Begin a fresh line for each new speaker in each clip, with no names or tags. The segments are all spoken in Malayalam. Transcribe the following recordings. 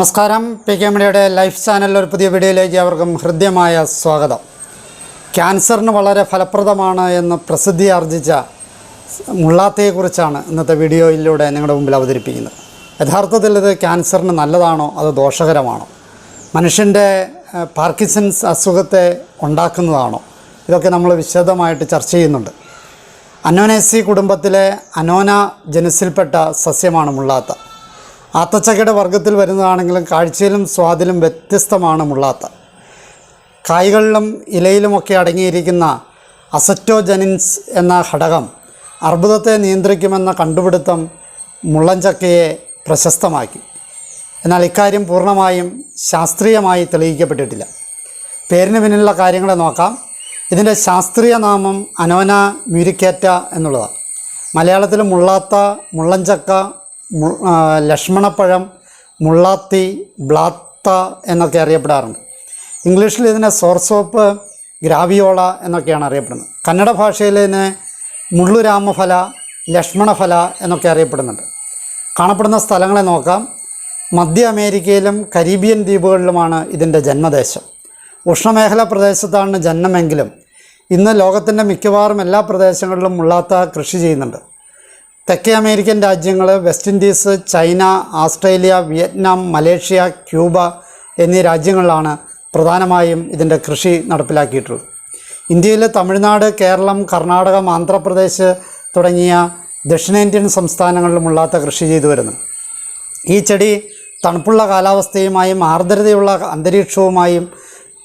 നമസ്കാരം. പി കെ മണിയുടെ ലൈഫ് ചാനലിൽ ഒരു പുതിയ വീഡിയോയിലേക്ക് അവർക്കും ഹൃദ്യമായ സ്വാഗതം. ക്യാൻസറിന് വളരെ ഫലപ്രദമാണ് എന്ന് പ്രസിദ്ധി ആർജിച്ച മുള്ളാത്തയെക്കുറിച്ചാണ് ഇന്നത്തെ വീഡിയോയിലൂടെ നിങ്ങളുടെ മുമ്പിൽ അവതരിപ്പിക്കുന്നത്. യഥാർത്ഥത്തിൽ ഇത് ക്യാൻസറിന് നല്ലതാണോ? അത് ദോഷകരമാണോ? മനുഷ്യന്റെ പാർക്കിൻസൺസ് അസുഖത്തെ ഉണ്ടാക്കുന്നതാണോ? ഇതൊക്കെ നമ്മൾ വിശദമായിട്ട് ചർച്ച ചെയ്യുന്നുണ്ട്. അനോനേസി കുടുംബത്തിലെ അനോന ജനസിൽപ്പെട്ട സസ്യമാണ് മുള്ളാത്ത. ആത്തച്ചക്കയുടെ വർഗത്തിൽ വരുന്നതാണെങ്കിലും കാഴ്ചയിലും സ്വാദിലും വ്യത്യസ്തമാണ് മുള്ളാത്ത. കായ്കളിലും ഇലയിലുമൊക്കെ അടങ്ങിയിരിക്കുന്ന അസറ്റോജനിൻസ് എന്ന ഘടകം അർബുദത്തെ നിയന്ത്രിക്കുമെന്ന കണ്ടുപിടുത്തം മുള്ളൻചക്കയെ പ്രശസ്തമാക്കി. എന്നാൽ ഇക്കാര്യം പൂർണമായും ശാസ്ത്രീയമായി തെളിയിക്കപ്പെട്ടിട്ടില്ല. പേരിന് പിന്നിലുള്ള കാര്യങ്ങളെ നോക്കാം. ഇതിന്റെ ശാസ്ത്രീയ നാമം അനോന മ്യൂരിക്കേറ്റ എന്നുള്ളതാണ്. മലയാളത്തിൽ മുള്ളാത്ത മുള്ളഞ്ചക്ക മു- ആ, ലക്ഷ്മണപ്പഴം മുള്ളാത്തി ബ്ലാത്ത എന്നൊക്കെ അറിയപ്പെടാറുണ്ട്. ഇംഗ്ലീഷിൽ ഇതിനെ സോർസോപ്പ് ഗ്രാവിയോള എന്നൊക്കെയാണ് അറിയപ്പെടുന്നത്. കന്നഡ ഭാഷയിൽ ഇതിനെ മുള്ളുരാമഫല ലക്ഷ്മണഫല എന്നൊക്കെ അറിയപ്പെടുന്നുണ്ട്. കാണപ്പെടുന്ന സ്ഥലങ്ങളെ നോക്കാം. മധ്യ അമേരിക്കയിലും കരീബിയൻ ദ്വീപുകളിലുമാണ് ഇതിന്റെ ജന്മദേശം. ഉഷ്ണമേഖലാ പ്രദേശത്താണ് ജന്മമെങ്കിലും ഇന്ന് ലോകത്തിന്റെ മിക്കവാറും എല്ലാ പ്രദേശങ്ങളിലും മുള്ളാത്ത കൃഷി ചെയ്യുന്നുണ്ട്. തെക്കേ അമേരിക്കൻ രാജ്യങ്ങൾ West Indies China Australia Vietnam Malaysia Cuba എന്നീ രാജ്യങ്ങളിലാണ് പ്രധാനമായും ഇതിന്റെ കൃഷി നടപ്പിലാക്കിയിട്ടുള്ളത്. ഇന്ത്യയിൽ തമിഴ്നാട് കേരളം കർണാടകം ആന്ധ്രാപ്രദേശ് തുടങ്ങിയ ദക്ഷിണേന്ത്യൻ സംസ്ഥാനങ്ങളിലും ഉള്ളാത്ത കൃഷി ചെയ്തു വരുന്നു. ഈ ചെടി തണുപ്പുള്ള കാലാവസ്ഥയുമായും ആർദ്രതയുള്ള അന്തരീക്ഷവുമായും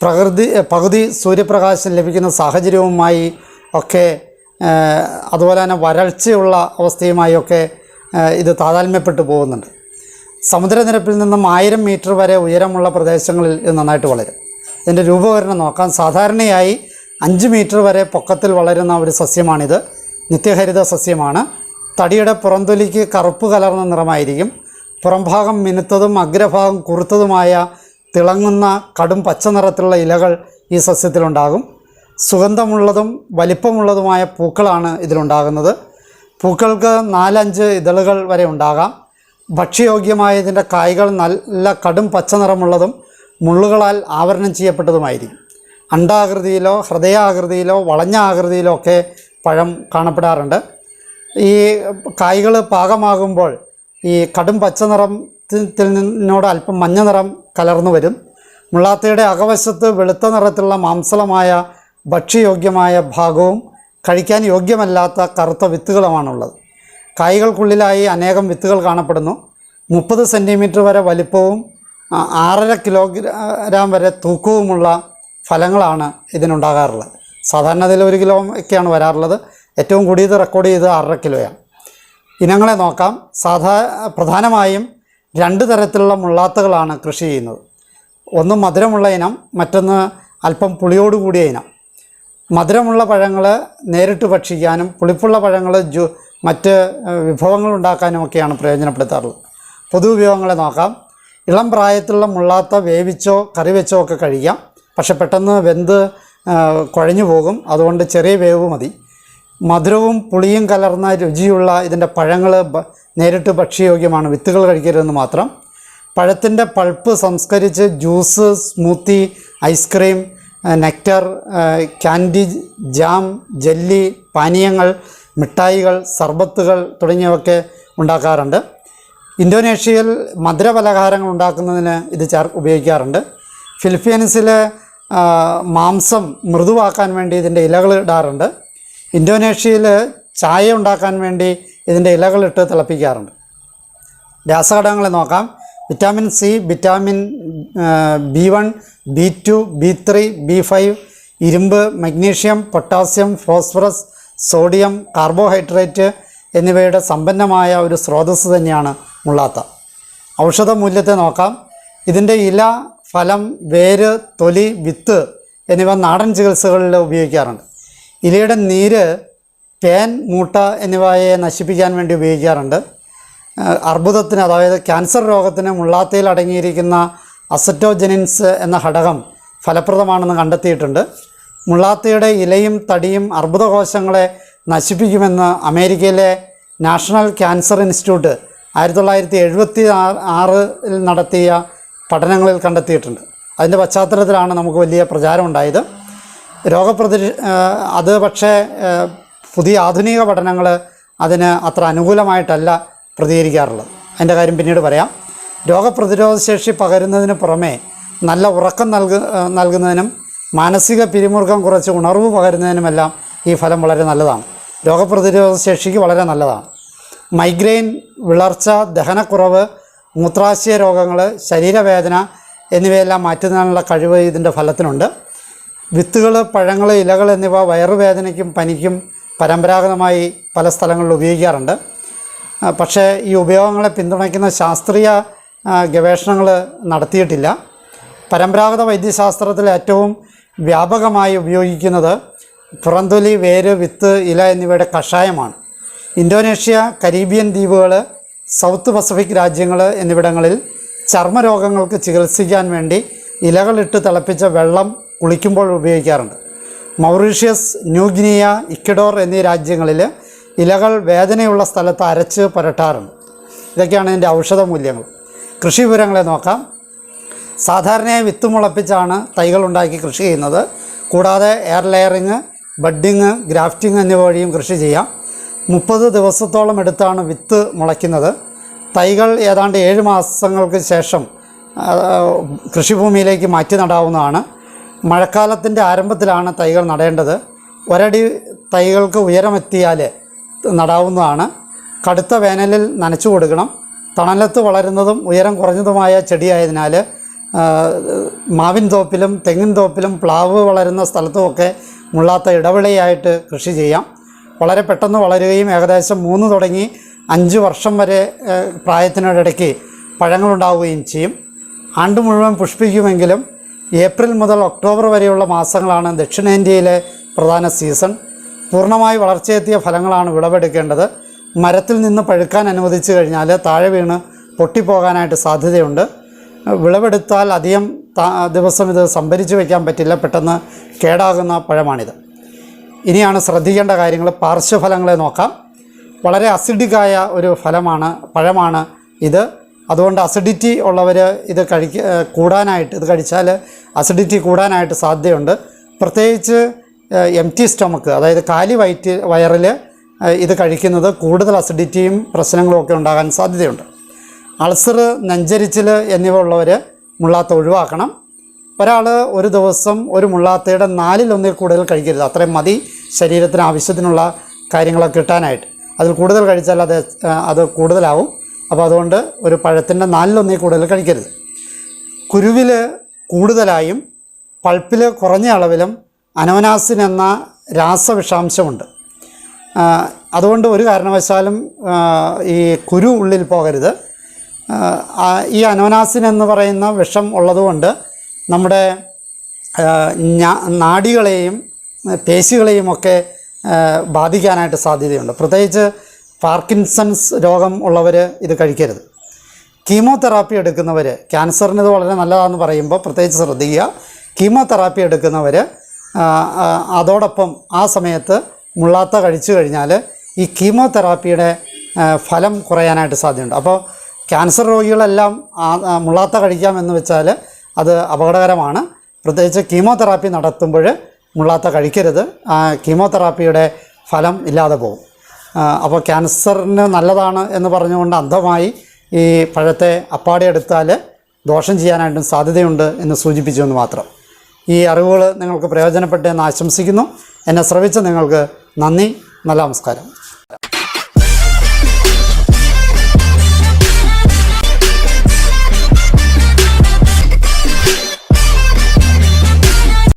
പ്രകൃതി പകുതി സൂര്യപ്രകാശം ലഭിക്കുന്ന സാഹചര്യവുമായി ഒക്കെ അതുപോലെ തന്നെ വരൾച്ചയുള്ള അവസ്ഥയുമായി ഒക്കെ ഇത് താതാൽമ്യപ്പെട്ടു പോകുന്നുണ്ട്. സമുദ്രനിരപ്പിൽ നിന്നും ആയിരം മീറ്റർ വരെ ഉയരമുള്ള പ്രദേശങ്ങളിൽ ഇത് നന്നായിട്ട് വളരും. ഇതിന്റെ രൂപവരണം നോക്കാം. സാധാരണയായി അഞ്ച് മീറ്റർ വരെ പൊക്കത്തിൽ വളരുന്ന ഒരു സസ്യമാണിത്. നിത്യഹരിത സസ്യമാണ്. തടിയുടെ പുറംതൊലിക്ക് കറുപ്പ് കലർന്ന നിറമായിരിക്കും. പുറംഭാഗം മിനുത്തതും അഗ്രഭാഗം കുറുത്തതുമായ തിളങ്ങുന്ന കടും പച്ച നിറത്തിലുള്ള ഇലകൾ ഈ സസ്യത്തിലുണ്ടാകും. സുഗന്ധമുള്ളതും വലിപ്പമുള്ളതുമായ പൂക്കളാണ് ഇതിലുണ്ടാകുന്നത്. പൂക്കൾക്ക് നാലഞ്ച് ഇതളുകൾ വരെ ഉണ്ടാകാം. ഭക്ഷ്യയോഗ്യമായ ഇതിന്റെ കായ്കൾ നല്ല കടും പച്ച നിറമുള്ളതും മുള്ളുകളാൽ ആവരണം ചെയ്യപ്പെട്ടതുമായിരിക്കും. അണ്ടാകൃതിയിലോ ഹൃദയാകൃതിയിലോ വളഞ്ഞ ആകൃതിയിലോ ഒക്കെ പഴം കാണപ്പെടാറുണ്ട്. ഈ കായ്കൾ പാകമാകുമ്പോൾ ഈ കടും പച്ച നിറത്തിൽ നിന്നോട് അല്പം മഞ്ഞ നിറം കലർന്നു വരും. മുള്ളാത്തയുടെ അകവശത്ത് വെളുത്ത നിറത്തിലുള്ള മാംസളമായ ഭക്ഷ്യയോഗ്യമായ ഭാഗവും കഴിക്കാൻ യോഗ്യമല്ലാത്ത കറുത്ത വിത്തുകളുമാണുള്ളത്. കായ്കൾക്കുള്ളിലായി അനേകം വിത്തുകൾ കാണപ്പെടുന്നു. മുപ്പത് സെന്റിമീറ്റർ വരെ വലിപ്പവും ആറര കിലോഗ്രാം വരെ തൂക്കവുമുള്ള ഫലങ്ങളാണ് ഇതിനുണ്ടാകാറുള്ളത്. സാധാരണ ഇതിൽ ഒരു കിലോ ഒക്കെയാണ് വരാറുള്ളത്. ഏറ്റവും കൂടിയത് റെക്കോർഡ് ചെയ്ത് ആറര കിലോയാണ്. ഇനങ്ങളെ നോക്കാം. സാധാ പ്രധാനമായും രണ്ട് തരത്തിലുള്ള മുള്ളാത്തകളാണ് കൃഷി ചെയ്യുന്നത്. ഒന്ന് മധുരമുള്ള ഇനം മറ്റൊന്ന് അല്പം പുളിയോടുകൂടിയ ഇനം. മധുരമുള്ള പഴങ്ങൾ നേരിട്ട് ഭക്ഷിക്കാനും പുളിപ്പുള്ള പഴങ്ങൾ ജു മറ്റ് വിഭവങ്ങൾ ഉണ്ടാക്കാനും ഒക്കെയാണ് പ്രയോജനപ്പെടുത്താറുള്ളത്. പൊതുവിഭവങ്ങളെ നോക്കാം. ഇളം പ്രായത്തിലുള്ള മുള്ളാത്ത വേവിച്ചോ കറി വെച്ചോ ഒക്കെ കഴിക്കാം. പക്ഷെ പെട്ടെന്ന് വെന്ത് കുഴഞ്ഞു പോകും. അതുകൊണ്ട് ചെറിയ വേവ് മതി. മധുരവും പുളിയും കലർന്ന രുചിയുള്ള ഇതിന്റെ പഴങ്ങൾ നേരിട്ട് ഭക്ഷ്യയോഗ്യമാണ്. വിത്തുകൾ കഴിക്കരുതെന്ന് മാത്രം. പഴത്തിന്റെ pulp സംസ്കരിച്ച് juice smoothie ice cream nectar candy jam jelly പാനീയങ്ങൾ മിഠായികൾ സർബത്തുകൾ തുടങ്ങിയവയൊക്കെ ഉണ്ടാക്കാറുണ്ട്. ഇന്തോനേഷ്യയിൽ മധുരപലഹാരങ്ങൾ ഉണ്ടാക്കുന്നതിന് ഇത് ചേർ ഉപയോഗിക്കാറുണ്ട്. ഫിലിപ്പീൻസിലെ മാംസം മൃദുവാക്കാൻ വേണ്ടി ഇതിന്റെ ഇലകൾ ഇടാറുണ്ട്. ഇന്തോനേഷ്യയിൽ ചായ ഉണ്ടാക്കാൻ വേണ്ടി ഇതിന്റെ ഇലകളിട്ട് തിളപ്പിക്കാറുണ്ട്. രാസഘടകങ്ങളെ നോക്കാം. Vitamin C vitamin B one B two B three B five ഇരുമ്പ് magnesium potassium phosphorus sodium carbohydrate എന്നിവയുടെ സമ്പന്നമായ ഒരു സ്രോതസ്സ് തന്നെയാണ് മുള്ളാത്ത. ഔഷധ മൂല്യത്തെ നോക്കാം. ഇതിന്റെ ഇല ഫലം വേര് തൊലി വിത്ത് എന്നിവ നാടൻ ചികിത്സകളിൽ ഉപയോഗിക്കാറുണ്ട്. ഇലയുടെ നീര് പേൻ മൂട്ട എന്നിവയെ നശിപ്പിക്കാൻ വേണ്ടി ഉപയോഗിക്കാറുണ്ട്. അർബുദത്തിന് അതായത് ക്യാൻസർ രോഗത്തിന് മുള്ളാത്തയിൽ അടങ്ങിയിരിക്കുന്ന അസറ്റോജനിൻസ് എന്ന ഘടകം ഫലപ്രദമാണെന്ന് കണ്ടെത്തിയിട്ടുണ്ട്. മുള്ളാത്തയുടെ ഇലയും തടിയും അർബുദകോശങ്ങളെ നശിപ്പിക്കുമെന്ന് അമേരിക്കയിലെ നാഷണൽ ക്യാൻസർ ഇൻസ്റ്റിറ്റ്യൂട്ട് ആയിരത്തി തൊള്ളായിരത്തി എഴുപത്തി ആറിൽ നടത്തിയ പഠനങ്ങളിൽ കണ്ടെത്തിയിട്ടുണ്ട്. അതിന്റെ പശ്ചാത്തലത്തിലാണ് നമുക്ക് വലിയ പ്രചാരം ഉണ്ടായത് രോഗപ്രതി അത് പക്ഷേ പുതിയ ആധുനിക പഠനങ്ങൾ അതിന് അത്ര അനുകൂലമായിട്ടല്ല. പ്രതികരിക്കാറുള്ളത്. അതിന്റെ കാര്യം പിന്നീട് പറയാം. രോഗപ്രതിരോധ ശേഷി പകരുന്നതിന് പുറമേ നല്ല ഉറക്കം നൽക ഏഹ്, നൽകുന്നതിനും മാനസിക പിരിമുറുക്കം കുറച്ച് ഉണർവ് പകരുന്നതിനുമെല്ലാം ഈ ഫലം വളരെ നല്ലതാണ്. രോഗപ്രതിരോധ ശേഷിക്ക് വളരെ നല്ലതാണ്. മൈഗ്രെയിൻ വിളർച്ച ദഹനക്കുറവ് മൂത്രാശയ രോഗങ്ങൾ ശരീരവേദന എന്നിവയെല്ലാം മാറ്റുന്നതിനുള്ള കഴിവ് ഇതിന്റെ ഫലത്തിനുണ്ട്. വിത്തുകൾ പഴങ്ങൾ ഇലകൾ എന്നിവ വയറുവേദനയ്ക്കും പനിക്കും പരമ്പരാഗതമായി പല സ്ഥലങ്ങളിൽ ഉപയോഗിക്കാറുണ്ട്. പക്ഷേ ഈ ഉപയോഗങ്ങളെ പിന്തുണയ്ക്കുന്ന ശാസ്ത്രീയ ഗവേഷണങ്ങൾ നടത്തിയിട്ടില്ല. പരമ്പരാഗത വൈദ്യശാസ്ത്രത്തിൽ ഏറ്റവും വ്യാപകമായി ഉപയോഗിക്കുന്നത് പുറന്തൊലി വേര് വിത്ത് ഇല എന്നിവയുടെ കഷായമാണ്. ഇന്തോനേഷ്യ കരീബിയൻ ദ്വീപുകൾ സൗത്ത് പസഫിക് രാജ്യങ്ങൾ എന്നിവിടങ്ങളിൽ ചർമ്മരോഗങ്ങൾക്ക് ചികിത്സിക്കാൻ വേണ്ടി ഇലകളിട്ട് തിളപ്പിച്ച വെള്ളം കുളിക്കുമ്പോൾ ഉപയോഗിക്കാറുണ്ട്. മൗറീഷ്യസ് ന്യൂഗിനിയ ഇക്വഡോർ എന്നീ രാജ്യങ്ങളിൽ ഇലകൾ വേദനയുള്ള സ്ഥലത്ത് അരച്ച് പുരട്ടാറുണ്ട്. ഇതൊക്കെയാണ് ഇതിന്റെ ഔഷധ മൂല്യങ്ങൾ കൃഷി വിവരങ്ങളെ നോക്കാം. സാധാരണയായി വിത്ത് മുളപ്പിച്ചാണ് തൈകൾ ഉണ്ടാക്കി കൃഷി ചെയ്യുന്നത്. കൂടാതെ എയർ ലെയറിങ് ബഡ്ഡിങ് ഗ്രാഫ്റ്റിംഗ് എന്നിവ വഴിയും കൃഷി ചെയ്യാം. മുപ്പത് ദിവസത്തോളം എടുത്താണ് വിത്ത് മുളയ്ക്കുന്നത്. തൈകൾ ഏതാണ്ട് ഏഴ് മാസങ്ങൾക്ക് ശേഷം കൃഷിഭൂമിയിലേക്ക് മാറ്റി നടാവുന്നതാണ്. മഴക്കാലത്തിന്റെ ആരംഭത്തിലാണ് തൈകൾ നടേണ്ടത്. ഒരടി തൈകൾക്ക് ഉയരമെത്തിയാൽ നടാവുന്നതാണ്. കടുത്ത വേനലിൽ നനച്ചു കൊടുക്കണം. തണലത്ത് വളരുന്നതും ഉയരം കുറഞ്ഞതുമായ ചെടിയായതിനാൽ മാവിൻ തോപ്പിലും തെങ്ങിൻ തോപ്പിലും പ്ലാവ് വളരുന്ന സ്ഥലത്തുമൊക്കെ മുള്ളാത്ത ഇടവിളയായിട്ട് കൃഷി ചെയ്യാം. വളരെ പെട്ടെന്ന് വളരുകയും ഏകദേശം മൂന്ന് തുടങ്ങി അഞ്ച് വർഷം വരെ പ്രായത്തിനോടിടയ്ക്ക് പഴങ്ങളുണ്ടാവുകയും ചെയ്യും. ആണ്ട് മുഴുവൻ പുഷ്പിക്കുമെങ്കിലും ഏപ്രിൽ മുതൽ ഒക്ടോബർ വരെയുള്ള മാസങ്ങളാണ് ദക്ഷിണേന്ത്യയിലെ പ്രധാന സീസൺ. പൂർണമായി വളർച്ചയെത്തിയ ഫലങ്ങളാണ് വിളവെടുക്കേണ്ടത്. മരത്തിൽ നിന്ന് പഴുക്കാൻ അനുവദിച്ചു കഴിഞ്ഞാൽ താഴെ വീണ് പൊട്ടിപ്പോകാനായിട്ട് സാധ്യതയുണ്ട്. വിളവെടുത്താൽ അധികം ദിവസം ഇത് സംഭരിച്ചു വയ്ക്കാൻ പറ്റില്ല പെട്ടെന്ന് കേടാകുന്ന പഴമാണിത്. ഇനിയാണ് ശ്രദ്ധിക്കേണ്ട കാര്യങ്ങൾ പാർശ്വഫലങ്ങളെ നോക്കാം. വളരെ അസിഡിക്കായ ഒരു ഫലമാണ് പഴമാണ് ഇത്. അതുകൊണ്ട് അസിഡിറ്റി ഉള്ളവർ ഇത് കഴിക്ക കൂടാനായിട്ട് ഇത് കഴിച്ചാൽ അസിഡിറ്റി കൂടാനായിട്ട് സാധ്യതയുണ്ട്. പ്രത്യേകിച്ച് എം ടി സ്റ്റൊമക്ക് അതായത് കാലി വയറ്റ് വയറിൽ ഇത് കഴിക്കുന്നത് കൂടുതൽ അസിഡിറ്റിയും പ്രശ്നങ്ങളും ഒക്കെ ഉണ്ടാകാൻ സാധ്യതയുണ്ട്. അൾസർ നെഞ്ചരിച്ചിൽ എന്നിവ ഉള്ളവർ മുള്ളാത്ത ഒഴിവാക്കണം. ഒരാൾ ഒരു ദിവസം ഒരു മുള്ളാത്തയുടെ നാലിലൊന്നിൽ കൂടുതൽ കഴിക്കരുത്. അത്രയും മതി ശരീരത്തിന് ആവശ്യത്തിനുള്ള കാര്യങ്ങളൊക്കെ കിട്ടാനായിട്ട്. അതിൽ കൂടുതൽ കഴിച്ചാൽ അത് അത് കൂടുതലാവും. അപ്പോൾ അതുകൊണ്ട് ഒരു പഴത്തിന്റെ നാലിലൊന്നിൽ കൂടുതൽ കഴിക്കരുത്. കുരുവിൽ കൂടുതലായും പൾപ്പിൽ കുറഞ്ഞ അളവിലും അനോനാസിൻ എന്ന രാസവിഷാംശമുണ്ട്. അതുകൊണ്ട് ഒരു കാരണവശാലും ഈ കുരു ഉള്ളിൽ പോകരുത്. ഈ അനോനാസിൻ എന്ന് പറയുന്ന വിഷം ഉള്ളതുകൊണ്ട് നമ്മുടെ നാടികളെയും പേശികളെയും ഒക്കെ ബാധിക്കാനായിട്ട് സാധ്യതയുണ്ട്. പ്രത്യേകിച്ച് പാർക്കിൻസൺസ് രോഗം ഉള്ളവർ ഇത് കഴിക്കരുത്. കീമോതെറാപ്പി എടുക്കുന്നവർ ക്യാൻസറിന് ഇത് വളരെ നല്ലതാണെന്ന് പറയുമ്പോൾ പ്രത്യേകിച്ച് ശ്രദ്ധിക്കുക. കീമോതെറാപ്പി എടുക്കുന്നവർ അതോടൊപ്പം ആ സമയത്ത് മുള്ളാത്ത കഴിച്ചു കഴിഞ്ഞാൽ ഈ കീമോതെറാപ്പിയുടെ ഫലം കുറയാനായിട്ട് സാധ്യതയുണ്ട്. അപ്പോൾ ക്യാൻസർ രോഗികളെല്ലാം മുള്ളാത്ത കഴിക്കാമെന്ന് വെച്ചാൽ അത് അപകടകരമാണ്. പ്രത്യേകിച്ച് കീമോതെറാപ്പി നടത്തുമ്പോൾ മുള്ളാത്ത കഴിക്കരുത്. കീമോതെറാപ്പിയുടെ ഫലം ഇല്ലാതെ പോകും. അപ്പോൾ ക്യാൻസറിന് നല്ലതാണ് എന്ന് പറഞ്ഞുകൊണ്ട് അന്ധമായി ഈ പഴത്തെ അപ്പാടെ എടുത്താൽ ദോഷം ചെയ്യാനായിട്ടും സാധ്യതയുണ്ട് എന്ന് സൂചിപ്പിച്ചു എന്ന് മാത്രം. ഈ അറിവുകൾ നിങ്ങൾക്ക് പ്രയോജനപ്പെട്ടെന്ന് ആശംസിക്കുന്നു. എന്നെ ശ്രവിച്ച നിങ്ങൾക്ക് നന്ദി. നല്ല നമസ്കാരം.